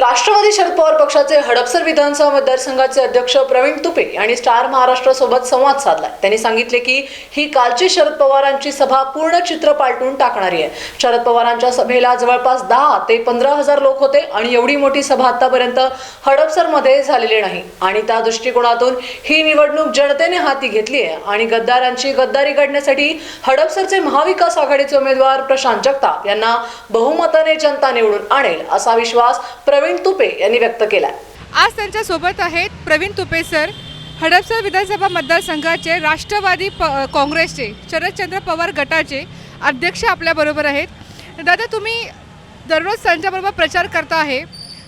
राष्ट्रवादी शरद पवार पक्षाचे हडपसर विधानसभा मतदारसंघाचे अध्यक्ष प्रवीण तुपे यांनी स्टार महाराष्ट्रासोबत संवाद साधला त्यांनी सांगितले की ही कालची शरद पवारांची सभा पूर्ण चित्र पालटून टाकणारी आहे. शरद पवारांच्या सभेला जवळपास दहा ते पंधरा हजार लोक होते आणि एवढी मोठी सभा आतापर्यंत हडपसरमध्ये झालेली नाही. आणि त्या दृष्टिकोनातून ही निवडणूक जनतेने हाती घेतली आहे आणि गद्दारांची गद्दारी काढण्यासाठी हडपसरचे महाविकास आघाडीचे उमेदवार प्रशांत जगताप यांना बहुमताने जनता निवडून आणेल असा विश्वास प्रवीण तुपे यांनी व्यक्त केलाय. आज त्यांच्यासोबत आहेत प्रवीण तुपे सर. हडपसर विधानसभा मतदारसंघाचे राष्ट्रवादी प काँग्रेसचे शरदचंद्र पवार गटाचे अध्यक्ष आपल्याबरोबर आहेत. दादा तुम्ही दररोज त्यांच्याबरोबर प्रचार करता आहे.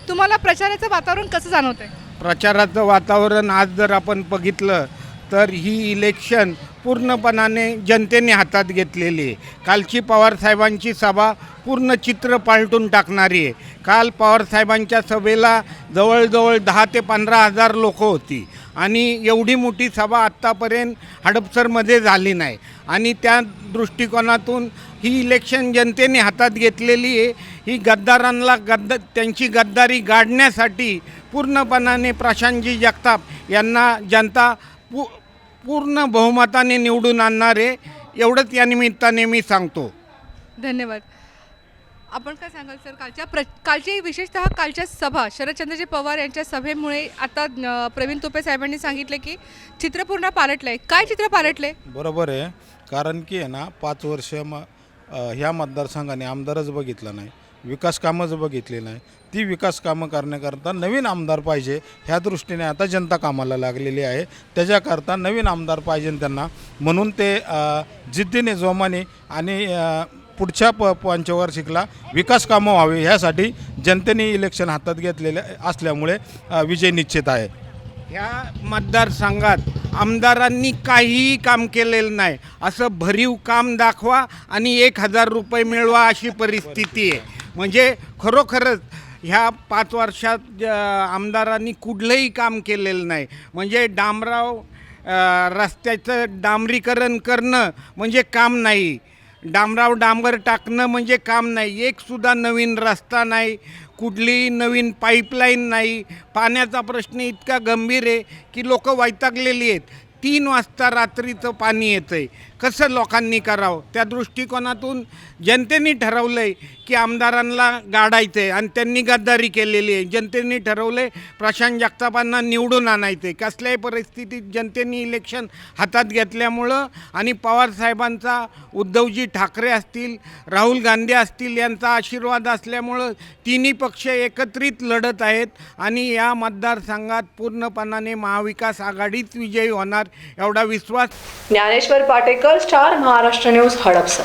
तुम्हाला प्रचाराचं वातावरण कसं जाणवतं आहे प्रचाराचं वातावरण आज जर आपण बघितलं तर ही इलेक्शन पूर्णपणाने जनतेने हातात घेतलेली आहे. कालची पवारसाहेबांची सभा पूर्ण चित्र पालटून टाकणारी आहे. काल पवारसाहेबांच्या सभेला जवळजवळ दहा ते पंधरा हजार लोक होती. आणि एवढी मोठी सभा आत्तापर्यंत हडपसरमध्ये झाली नाही. आणि त्या दृष्टिकोनातून ही इलेक्शन जनतेने हातात घेतलेली आहे. ही गद्दारांना गद्द त्यांची गद्दारी गाडण्यासाठी पूर्णपणाने प्रशांतजी जगताप यांना जनता पू पूर्ण बहुमताने निवडून आणणार आहे एवढंच या निमित्ताने मी सांगतो. धन्यवाद. आपण काय सांगाल सर? कालच्या प्र कालची विशेषतः कालच्या सभा शरदचंद्रजी पवार यांच्या सभेमुळे आता प्रवीण तुपे साहेबांनी सांगितले की चित्र पूर्ण पालटलं आहे काय चित्र पालटले बरोबर आहे. कारण की आहे ना पाच वर्ष म अ, ह्या मतदारसंघाने आमदारच बघितला नाही. विकास कामंच बघितली नाही ती विकास कामं करण्याकरता नवीन आमदार पाहिजे ह्या दृष्टीने आता जनता कामाला लागलेली आहे. त्याच्याकरता नवीन आमदार पाहिजे त्यांना. म्हणून ते जिद्दीने जोमाने आणि पुढच्या प पंचवार्षिकला विकास कामं व्हावे ह्यासाठी जनतेने इलेक्शन हातात घेतलेले असल्यामुळे विजय निश्चित आहे. ह्या मतदारसंघात आमदारांनी काहीही काम केलेलं नाही. असं भरीव काम दाखवा आणि एक हजार रुपये मिळवा अशी परिस्थिती आहे. म्हणजे खरोखरच ह्या पाच वर्षात आमदारांनी कुठलंही काम केलेलं नाही. म्हणजे डांबराव रस्त्याचं डांबरीकरण करणं म्हणजे काम नाही. डांबराव डांबर टाकणं म्हणजे काम नाही. एकसुद्धा नवीन रस्ता नाही कुठलीही नवीन पाईपलाईन नाही. पाण्याचा प्रश्न इतका गंभीर आहे की लोक वैतागलेली आहेत. तीन वाजता रात्रीचं पाणी येतं आहे कसं लोकांनी करावं? त्या दृष्टिकोनातून जनतेने ठरवलं आहे की आमदारांना गाडायचं आहे आणि त्यांनी गद्दारी केलेली आहे. जनतेने ठरवलं आहे प्रशांत जगतापांना निवडून आणायचं आहे कसल्याही परिस्थितीत जनतेने इलेक्शन हातात घेतल्यामुळं आणि पवारसाहेबांचा उद्धवजी ठाकरे असतील राहुल गांधी असतील यांचा आशीर्वाद असल्यामुळं तिन्ही पक्ष एकत्रित लढत आहेत आणि या मतदारसंघात पूर्णपणाने महाविकास आघाडीच विजयी होणार एवढा विश्वास. Dnyaneshwar Patekar star Maharashtra news Hadapsar